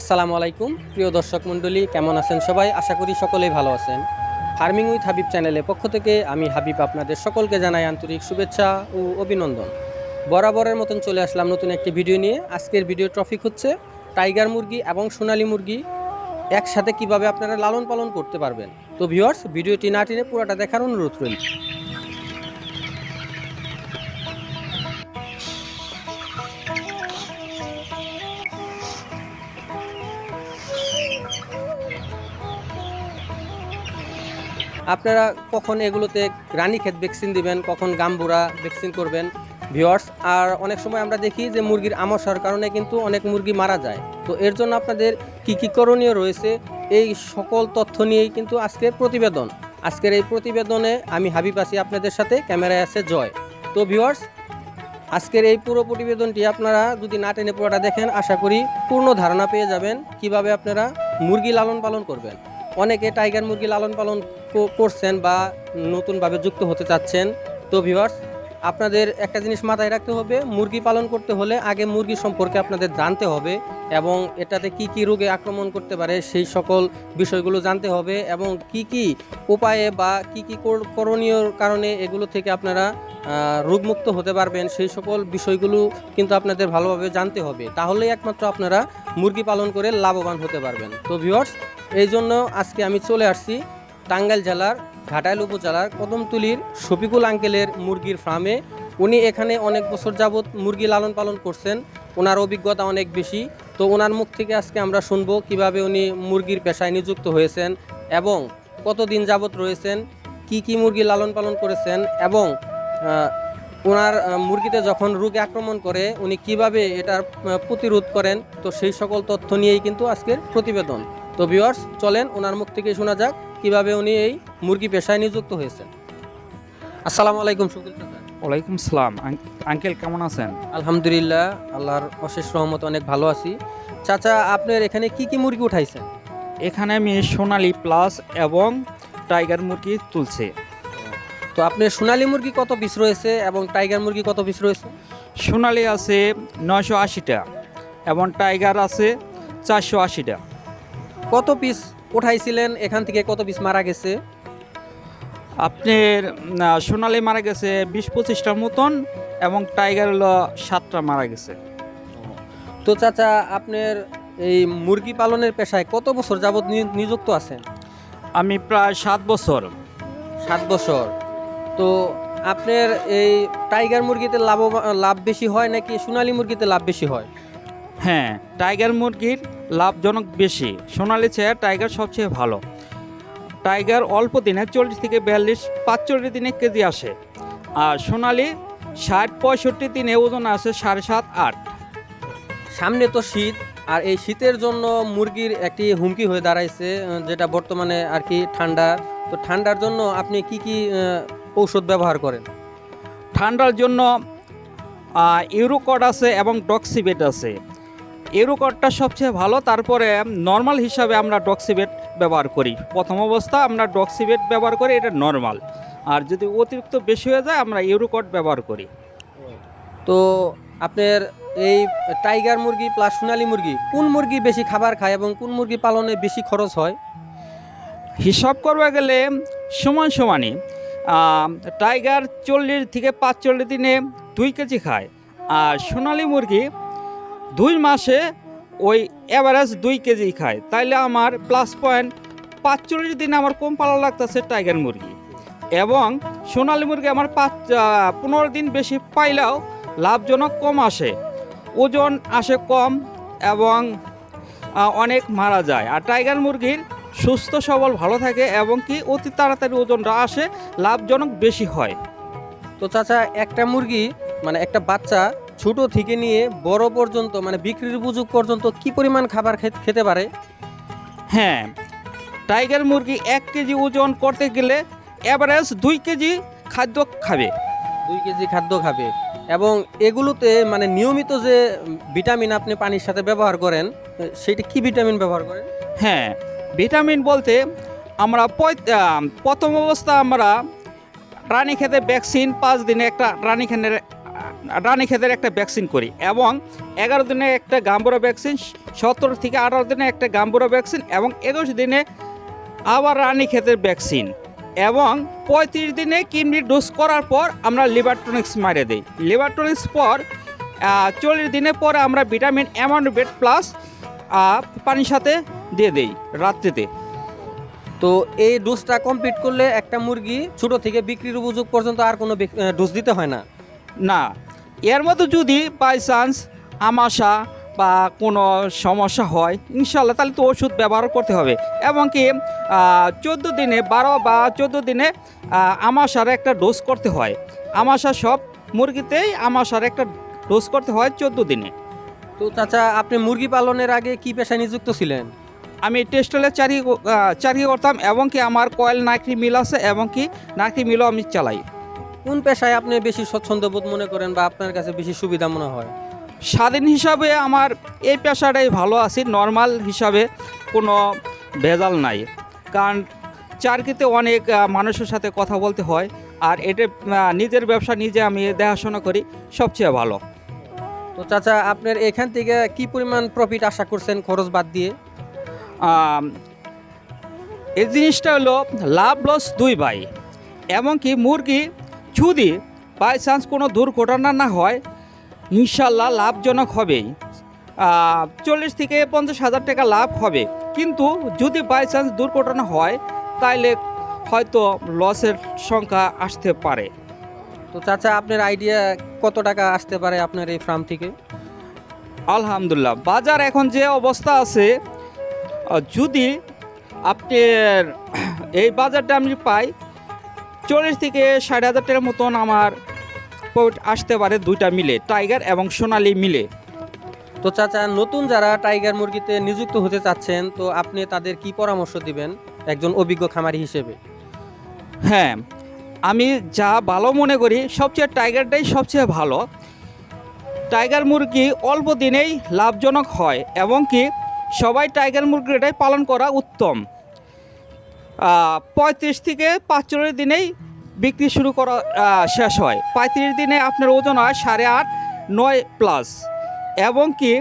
আসসালামু আলাইকুম। প্রিয় দর্শক মণ্ডলী, কেমন আছেন সবাই? আশা করি সকলেই ভালো আছেন। ফার্মিং উইথ হাবিব চ্যানেলের পক্ষ থেকে আমি হাবিব আপনাদের সকলকে জানাই আন্তরিক শুভেচ্ছা ও অভিনন্দন। বরাবরের মতন চলে আসলাম নতুন একটি ভিডিও নিয়ে। আজকের ভিডিও টপিক হচ্ছে টাইগার মুরগি এবং সোনালী মুরগি একসাথে কীভাবে আপনারা লালন পালন করতে পারবেন। তো ভিউয়ার্স ভিডিওটি না টেনে পুরোটা দেখার অনুরোধ রইল। আপনারা কখন এগুলোতে রানীক্ষেত ভ্যাকসিন দিবেন, কখন গাম্বুরা ভ্যাকসিন করবেন? ভিওয়ার্স আর অনেক সময় আমরা দেখি যে মুরগির আমসার কারণে কিন্তু অনেক মুরগি মারা যায়। তো এর জন্য আপনাদের কি কি করণীয় রয়েছে? এই সকল তথ্য নিয়েই কিন্তু আজকের প্রতিবেদন। আজকের এই প্রতিবেদনে আমি হাবিব আছি আপনাদের সাথে, ক্যামেরায় আছে জয়। তো ভিওয়ার্স আজকের এই পুরো প্রতিবেদনটি আপনারা যদি না টেনে পুরোটা দেখেন, আশা করি পূর্ণ ধারণা পেয়ে যাবেন কীভাবে আপনারা মুরগি লালন পালন করবেন। অনেকে টাইগার মুরগি লালন পালন করছেন বা নতুনভাবে যুক্ত হতে চাচ্ছেন। তো ভিউয়ার্স আপনাদের একটা জিনিস মাথায় রাখতে হবে, মুরগি পালন করতে হলে আগে মুরগি সম্পর্কে আপনাদের জানতে হবে এবং এটাতে কি কি রোগে আক্রমণ করতে পারে সেই সকল বিষয়গুলো জানতে হবে এবং কি কি উপায়ে বা কি কি কর- করণীয় কারণে এগুলো থেকে আপনারা রোগমুক্ত হতে পারবেন সেই সকল বিষয়গুলো কিন্তু আপনাদের ভালোভাবে জানতে হবে। তাহলেই একমাত্র আপনারা মুরগি পালন করে লাভবান হতে পারবেন। তো ভিউয়ার্স এই জন্য আজকে আমি চলে আসছি। টাঙ্গাইল জেলার ঘাটাইল উপজেলার কদমতুলির শফিকুল আঙ্কেলের মুরগির ফার্মে উনি এখানে অনেক বছর যাবৎ মুরগি লালন পালন করছেন। ওনার অভিজ্ঞতা অনেক বেশি। তো ওনার মুখ থেকে আজকে আমরা শুনব কীভাবে উনি মুরগির পেশায় নিযুক্ত হয়েছেন এবং কতদিন যাবৎ রয়েছেন, কি কি মুরগি লালন পালন করেছেন এবং ওনার মুরগিতে যখন রোগে আক্রমণ করে উনি কীভাবে এটার প্রতিরোধ করেন। তো সেই সকল তথ্য নিয়েই কিন্তু আজকের প্রতিবেদন। তো ভিউয়ার্স চলেন ওনার মুখ থেকে শোনা যাক কীভাবে উনি এই মুরগি পেশায় নিযুক্ত হয়েছেন। আসসালামু আলাইকুম শুকুল ওয়ালাইকুম সালাম। আঙ্কেল কেমন আছেন? আলহামদুলিল্লাহ আল্লাহর অশেষ রহমত অনেক ভালো আছি। চাচা আপনার এখানে কি কি মুরগি উঠাইছেন? এখানে আমি সোনালি প্লাস এবং টাইগার মুরগি তুলছে। তো আপনার সোনালী মুরগি কত পিস রয়েছে এবং টাইগার মুরগি কত পিস রয়েছে? সোনালি আছে নয়শো আশিটা এবং টাইগার আছে চারশো আশিটা। কত পিস উঠাইছিলেন? এখান থেকে কত পিস মারা গেছে? আপনার সোনালি মারা গেছে বিশ পঁচিশটার মতন এবং টাইগার হলো সাতটা মারা গেছে। তো চাচা আপনার এই মুরগি পালনের পেশায় কত বছর যাবৎ নিযুক্ত আছেন? আমি প্রায় সাত বছর। সাত বছর। তো আপনার এই টাইগার মুরগিতে লাভ লাভ বেশি হয় নাকি সোনালী মুরগিতে লাভ বেশি হয়? হ্যাঁ টাইগার মুরগির লাভজনক বেশি। সোনালি চেয়ে টাইগার সবচেয়ে ভালো। টাইগার অল্প দিনে চল্লিশ থেকে বিয়াল্লিশ পাঁচচল্লিশ দিনে কেজি আসে। আর সোনালি ষাট পঁয়ষট্টি দিনে ওজন আসে সাড়ে সাত আট। সামনে তো শীত আর এই শীতের জন্য মুরগির একটি হুমকি হয়ে দাঁড়াইছে যেটা বর্তমানে আর কি ঠান্ডা। তো ঠান্ডার জন্য আপনি কি কি ঔষধ ব্যবহার করেন? ঠান্ডার জন্য ইউরোকড আছে এবং ডক্সিবেট আছে। ইউরোকডটা সবচেয়ে ভালো তারপরে নর্মাল হিসাবে আমরা ডক্সিবেট ব্যবহার করি। প্রথম অবস্থা আমরা ডক্সিবেট ব্যবহার করি এটা নর্মাল আর যদি অতিরিক্ত বেশি হয়ে যায় আমরা ইউরোকড ব্যবহার করি। তো আপনার এই টাইগার মুরগি প্লাস সোনালী মুরগি কোন মুরগি বেশি খাবার খায় এবং কোন মুরগি পালনে বেশি খরচ হয়? হিসাব করবে গেলে সমান সমানই। টাইগার চল্লিশ থেকে পাঁচচল্লিশ দিনে দুই কেজি খায়। আর সোনালি মুরগি দুই মাসে ওই অ্যাভারেজ দুই কেজি খায়। তাইলে আমার প্লাস পয়েন্ট পাঁচচল্লিশ দিনে আমার কম পালা লাগতেছে টাইগার মুরগি। এবং সোনালি মুরগি আমার পাঁচ পনেরো দিন বেশি পাইলেও লাভজনক কম আসে। ওজন আসে কম এবং অনেক মারা যায়। আর টাইগার মুরগির সুস্থ সবল ভালো থাকে এবং কি অতি তাড়াতাড়ি ওজনটা আসে, লাভজনক বেশি হয়। তো চাচা, একটা মুরগি মানে একটা বাচ্চা ছোট থেকে নিয়ে বড় পর্যন্ত মানে বিক্রির উপযোগ পর্যন্ত কি পরিমাণ খাবার খে- খেতে পারে? হ্যাঁ টাইগার মুরগি এক কেজি ওজন করতে গেলে অ্যাভারেজ দুই কেজি খাদ্য খাবে। দুই কেজি খাদ্য খাবে। এবং এগুলোতে মানে নিয়মিত যে ভিটামিন আপনি পানির সাথে ব্যবহার করেন সেটা কি ভিটামিন ব্যবহার করেন? হ্যাঁ ভিটামিন বলতে আমরা পঁয়- প্রথম অবস্থা আমরা রানী খেতে ভ্যাকসিন পাঁচ দিনে একটা রানী খেতে রানী ক্ষেতের একটা ভ্যাকসিন করি। এবং এগারো দিনে একটা গাম্বুরা ভ্যাকসিন সতেরো থেকে আঠারো দিনে একটা গাম্বুরা ভ্যাকসিন এবং একুশ দিনে আবার রানী ক্ষেতের ভ্যাকসিন এবং পঁয়ত্রিশ দিনে কিডনি ডোজ করার পর আমরা লিভারটনিক্স মারে দিই। লিভারটনিক্স পর চল্লিশ দিনের পর আমরা ভিটামিন অ্যামাউন্ট প্লাস পানির সাথে দিয়ে দিই রাত্রিতে। তো এই ডোজটা কমপ্লিট করলে একটা মুরগি ছোট থেকে বিক্রির উপযোগ পর্যন্ত আর কোনো ডোজ দিতে হয় না? না এর মধ্যে যদি বাই চান্স আমাশা বা কোনো সমস্যা হয় ইনশাল্লাহ তাহলে তো ওষুধ ব্যবহার করতে হবে। এবং কি চোদ্দ দিনে বারো বা চোদ্দ দিনে আমাশার একটা ডোজ করতে হয়। আমাশা সব মুরগিতেই আমাশার একটা ডোজ করতে হয় চোদ্দ দিনে। তো চাচা আপনি মুরগি পালনের আগে কি পেশায় নিযুক্ত ছিলেন? আমি টেস্টলে চাকরি চাকরি করতাম এবং কি আমার কয়েল নাকরি মিল আছে এবং কি নাকরি মিলও আমি চালাই। কোন পেশায় আপনি বেশি স্বচ্ছন্দবোধ মনে করেন বা আপনার কাছে বেশি সুবিধা মনে হয়? স্বাধীন হিসাবে আমার এই পেশাটাই ভালো আছি। নর্মাল হিসাবে কোনো ভেজাল নাই। কারণ চাকরিতে অনেক মানুষের সাথে কথা বলতে হয় আর এটা নিজের ব্যবসা নিজে আমি দেখাশোনা করি সবচেয়ে ভালো। তো চাচা আপনার এখান থেকে কি পরিমাণ প্রফিট আশা করছেন খরচ বাদ দিয়ে? এই জিনিসটা হলো লাভ লস দুই ভাই। এমনকি মুরগি যদি বাই চান্স কোনো দুর্ঘটনা না হয় ইনশাল্লাহ লাভজনক হবেই চল্লিশ থেকে পঞ্চাশ হাজার টাকা লাভ হবে। কিন্তু যদি বাই চান্স দুর্ঘটনা হয় তাইলে হয়তো লসের সংখ্যা আসতে পারে। তো চাচা আপনার আইডিয়া কত টাকা আসতে পারে আপনার এই ফার্ম থেকে? আলহামদুলিল্লাহ। বাজার এখন যে অবস্থা আছে যদি আপনার এই বাজারটা আমি পাই চল্লিশ থেকে ষাট হাজার টাকার মতন আমার প্রফিট আসতে পারে দুইটা মিলে টাইগার এবং সোনালি মিলে। তো চাচা নতুন যারা টাইগার মুরগিতে নিযুক্ত হতে চাচ্ছেন তো আপনি তাদের কি পরামর্শ দিবেন একজন অভিজ্ঞ খামারি হিসেবে? হ্যাঁ আমি যা ভালো মনে করি সবচেয়ে টাইগারটাই সবচেয়ে ভালো। টাইগার মুরগি অল্প দিনেই লাভজনক হয় এবং কি সবাই টাইগার মুরগিটাই পালন করা উত্তম। পঁয়ত্রিশ থেকে পাঁচচল্লিশ দিনেই বিক্রি শুরু করা শেষ হয়। পঁয়ত্রিশ দিনে আপনার ওজন হয় সাড়ে আট, নয় প্লাস এবং কি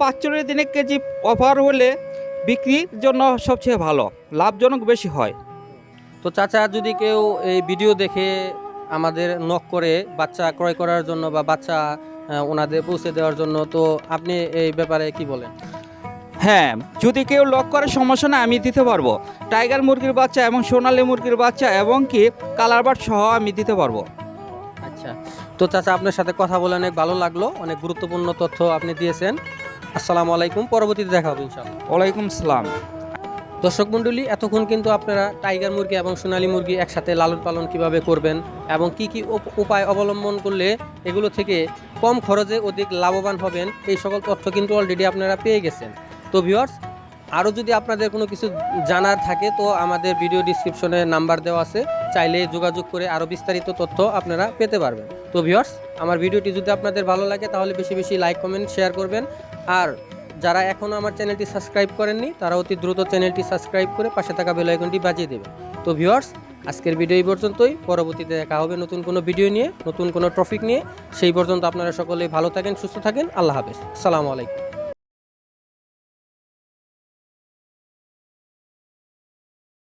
পাঁচচল্লিশ দিনে কেজি অফার হলে বিক্রির জন্য সবচেয়ে ভালো, লাভজনক বেশি হয়। তো চাচা, যদি কেউ এই ভিডিও দেখে আমাদের নক করে, বাচ্চা ক্রয় করার জন্য বা বাচ্চা ওনাদের পৌঁছে দেওয়ার জন্য, তো আপনি এই ব্যাপারে কি বলেন? হ্যাঁ যদি কেউ লক করে সমস্যা না আমি দিতে পারব। টাইগার মুরগির বাচ্চা এবং সোনালী মুরগির বাচ্চা এবং কি কালার বার্ড সহ আমি দিতে পারব। আচ্ছা তো চাচা আপনার সাথে কথা বলে অনেক ভালো লাগল অনেক গুরুত্বপূর্ণ তথ্য আপনি দিয়েছেন। আসসালামু আলাইকুম পরবর্তীতে দেখা হবে ইনশাআল্লাহ। ওয়ালাইকুম সালাম দর্শক মণ্ডলী এতক্ষণ কিন্তু আপনারা টাইগার মুরগি এবং সোনালী মুরগি একসাথে লালন পালন কীভাবে করবেন এবং কি কি উপ- উপায় অবলম্বন করলে এগুলো থেকে কম খরচে অধিক লাভবান হবেন এই সকল তথ্য কিন্তু অলরেডি আপনারা পেয়ে গেছেন। তো ভিউয়ার্স আরও যদি আপনাদের কোনো কিছু জানার থাকে, তো আমাদের ভিডিও ডিসক্রিপশনে নাম্বার দেওয়া আছে। চাইলে যোগাযোগ করে আরও বিস্তারিত তথ্য আপনারা পেতে পারবেন। তো ভিউয়ার্স আমার ভিডিওটি যদি আপনাদের ভালো লাগে, তাহলে বেশি বেশি লাইক কমেন্ট শেয়ার করবেন। আর যারা এখনও আমার চ্যানেলটি সাবস্ক্রাইব করেননি, তারা অতি দ্রুত চ্যানেলটি সাবস্ক্রাইব করে পাশে থাকা বেল আইকনটি বাজিয়ে দেবেন। তো ভিউয়ার্স আজকের ভিডিও এই পর্যন্তই। পরবর্তীতে দেখা হবে নতুন কোনো ভিডিও নিয়ে, নতুন কোনো টপিক নিয়ে। সেই পর্যন্ত আপনারা সকলেই ভালো থাকেন, সুস্থ থাকেন। আল্লাহ হাফেজ। আসসালামু আলাইকুম।